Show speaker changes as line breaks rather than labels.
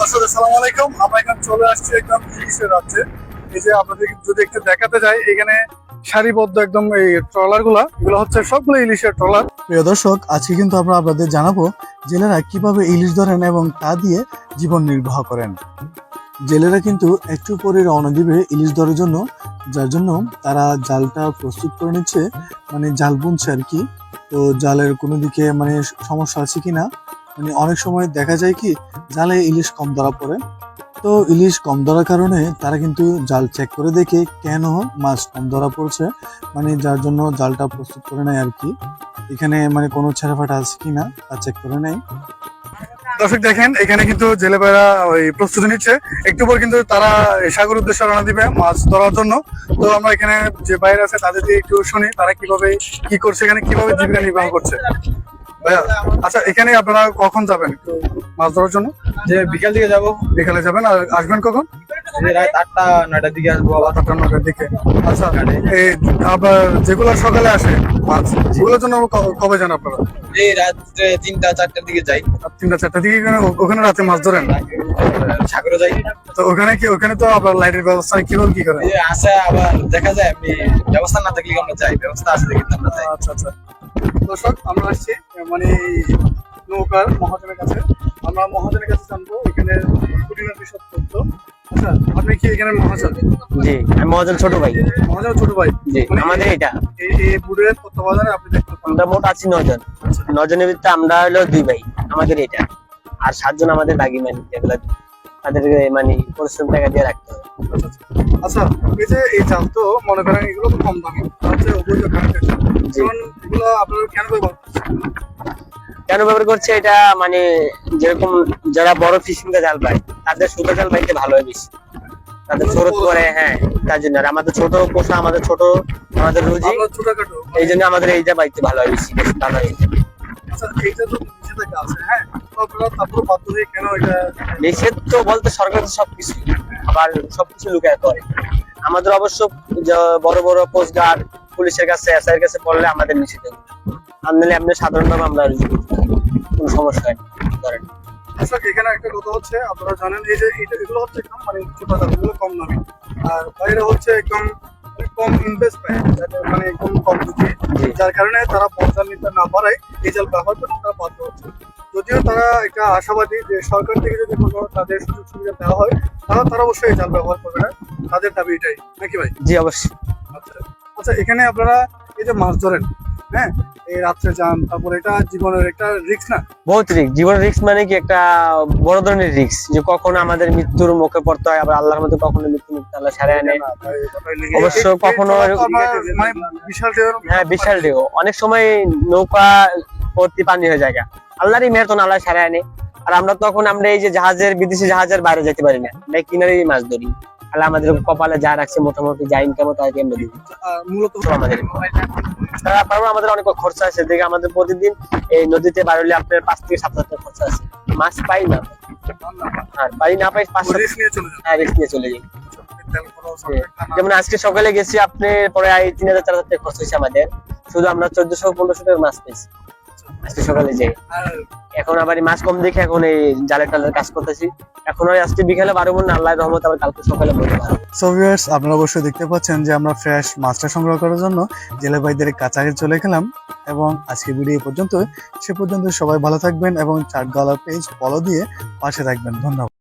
দর্শক, আসসালামু আলাইকুম। আমরা এখানে চলে আসছি একদম ইলিশের রাজ্যে। এই যে আপনাদের যদি একটু দেখাতে যাই, এখানে সারিবদ্ধ একদম এই ট্রলারগুলা এগুলো হচ্ছে সবগুলো ইলিশের ট্রলার। প্রিয় দর্শক, আজকে কিন্তু আমরা আপনাদের জানাব জেলেরা কীভাবে ইলিশ ধরেন এবং তা দিয়ে জীবন নির্বাহ করেন। জেলেরা কিন্তু একটু পরে রওনা দিবে ইলিশ ধরার জন্য, যার জন্য তারা জালটা প্রস্তুত করে নিচ্ছে। মানে জাল বুনছে আর কি। তো জালের কোনো দিকে মানে সমস্যা আছে কিনা মানে অনেক সময় দেখা যায় কি, জালে ইলিশ কম ধরা পড়ে। তো ইলিশ কম ধরার কারণে তারা কিন্তু জাল চেক করে দেখে কেন মাছ কম ধরা পড়ছে। মানে যার জন্য জালটা প্রস্তুত করে নেয় আর কি। এখানে মানে কোনো ছেঁড়াফাটা আছে কিনা, তা চেক করে নেয়। দর্শক দেখেন, এখানে কিন্তু জেলেবাইরা ওই প্রস্তুতি নিচ্ছে। একটু পর কিন্তু তারা সাগর উদ্দেশ্যে রওনা দিবে মাছ ধরার জন্য। তো আমরা এখানে যে বাইরে আছে, তাদের দিয়ে একটু শুনি, তারা কীভাবে কি করছে, এখানে কীভাবে জীবিকা নির্বাহ করছে। আচ্ছা এখানে আপনারা কখন যাবেন মাছ ধরার জন্য?
যে বিকাল দিকে যাব।
বিকালে যাবেন আর আসবেন কখন?
রাত আটটা নয়টার দিকে আসব আবার।
আটটা নটার দিকে। আচ্ছা এই আপনার যেগুলো সকালে আসে মাছ সেগুলোর জন্য কবে যান আপনারা?
এই রাত তিনটা চারটার দিকে যাই।
তিনটা চারটা দিকে ওখানে রাতে মাছ ধরেন?
সাগরে যাই।
তো ওখানে কি ওখানে তো আপনার লাইটের ব্যবস্থা কীভাবে কি করেন
যে আসে আবার দেখা যায় আমি ব্যবস্থা না থাকলে আমরা যাই ব্যবস্থা আছে দেখে আমরা যাই।
আচ্ছা আচ্ছা। দর্শক আমরা আসছি মানে নৌকার মহাজনের কাছে। আমরা মহাজনের কাছে জানব এখানে খুঁটিনাটি সব তথ্য। আচ্ছা আপনি কি এখানে মহাজন?
জি আমি মহাজন ছোট ভাই।
মহাজন ছোট ভাই।
জি
মানে
আমাদের এটা।
এই এই বুড়ের তত্ত্বাবধানে আপনি দেখতে পান।
আমরা মোট আছি নজন। নজনের ভিতরে আমরা হলো দুই ভাই আমাদের এটা। আর সাতজন আমাদের বাগি মানে যেগুলো তাদেরকে মানে পরিশ্রম টাকা দিয়ে রাখতে হবে।
আচ্ছা আচ্ছা। আচ্ছা এই যে এই জাল তো মনে করেন এগুলো তো কম দামি। আর হচ্ছে অবৈধ কেন ব্যবহার
করছে? এটা মানে যেরকম যারা বড় ফিশিং জাল পায় তাদের ছোট জাল পাইতে ভালো হয় বেশি। তাদের ছোট করে হ্যাঁ তার জন্য। আর আমাদের ছোট পোষা আমাদের ছোট আমাদের রুজি এই জন্য আমাদের এইটা পাইতে ভালো হয় বেশি বেশি ভালো হয়।
আচ্ছা হ্যাঁ?
নিষেধ তো বলতে সরকার তো সবকিছু আবার সবকিছু লুকায় করে। আমাদের অবশ্য বড় বড় পোস্ট গার্ড পুলিশের কাছে এসআই এর কাছে পড়লে আমাদের নিষেধ আনলে আপনি সাধারণভাবে আমরা কোনো সমস্যা হয় ধরেন।
দর্শক এখানে একটা কথা হচ্ছে আপনারা জানেন এই যে এগুলো হচ্ছে একদম মানে কম দামি। আর বাইরে হচ্ছে একদম মানে কম ইনভেস্ট মানে একদম কম যার কারণে তারা নিতে না পারায় এই জাল ব্যবহার করতে তারা বাধ্য হচ্ছে। যদিও তারা একটা আশাবাদী যে সরকার থেকে যদি কোনো তাদের সুযোগ সুবিধা দেওয়া হয় তাহলে তারা অবশ্যই জাল ব্যবহার করবে না। তাদের দাবি এটাই। নাকি ভাই?
জি অবশ্যই।
আচ্ছা এখানে আপনারা এই যে মাছ ধরেন হ্যাঁ এই রাত্রে যান তারপর এটা জীবনের একটা রিস্ক না?
বহুত জীবনের মানে কি একটা বড় ধরনের যে কখনো আমাদের মৃত্যুর মুখে পড়তে হয় আবার আল্লাহর মধ্যে কখনো মৃত্যু মুক্তি আল্লাহ অবশ্য কখনো
মানে বিশাল ঢেউ-
হ্যাঁ বিশাল ঢেউ। অনেক সময় নৌকা ভর্তি পানি হয়ে যায় আল্লাহরই মেয়ের তো আল্লাহ সারে আনে আর আমরা তখন আমরা এই যে জাহাজের বিদেশি জাহাজের বাইরে যেতে পারি না। আমরা কিনারেই মাছ ধরি। আল্লাহ আমাদের কপালে যা রাখছে মোটামুটি যা ইনকাম আমরা দিই
মূলত
আমাদের। তারপরে আমাদের অনেক খরচা আছে। দেখে আমাদের প্রতিদিন এই নদীতে বার হলে আপনার পাঁচ থেকে সাত হাজার টাকা খরচা আছে। মাছ পাই না। আর পাই না পাই পাঁচ
রিস্ক নিয়ে চলে
হ্যাঁ রিস্ক নিয়ে চলে যাই
অনেক খানা।
যেমন আজকে সকালে গেছি আপনি পরে তিন হাজার চার হাজার টাকা খরচ হয়েছে আমাদের। শুধু আমরা চোদ্দশো পনেরোশো টাকা মাছ পেয়েছি। আজকে সকালে যাই। এখন আবার মাছ কম দেখে এখন এই জালের টালের কাজ করতেছি। এখন ওই আজকে বিকালে বারো মন আল্লাহ রহমত আবার কালকে সকালে বলতে
সো আপনারা অবশ্যই দেখতে পাচ্ছেন যে আমরা ফ্রেশ মাছটা সংগ্রহ করার জন্য জেলে ভাইদের কাছাকাছি চলে গেলাম এবং আজকে ভিডিও পর্যন্ত সে পর্যন্ত সবাই ভালো থাকবেন এবং চার গলা পেজ ফলো দিয়ে পাশে থাকবেন। ধন্যবাদ।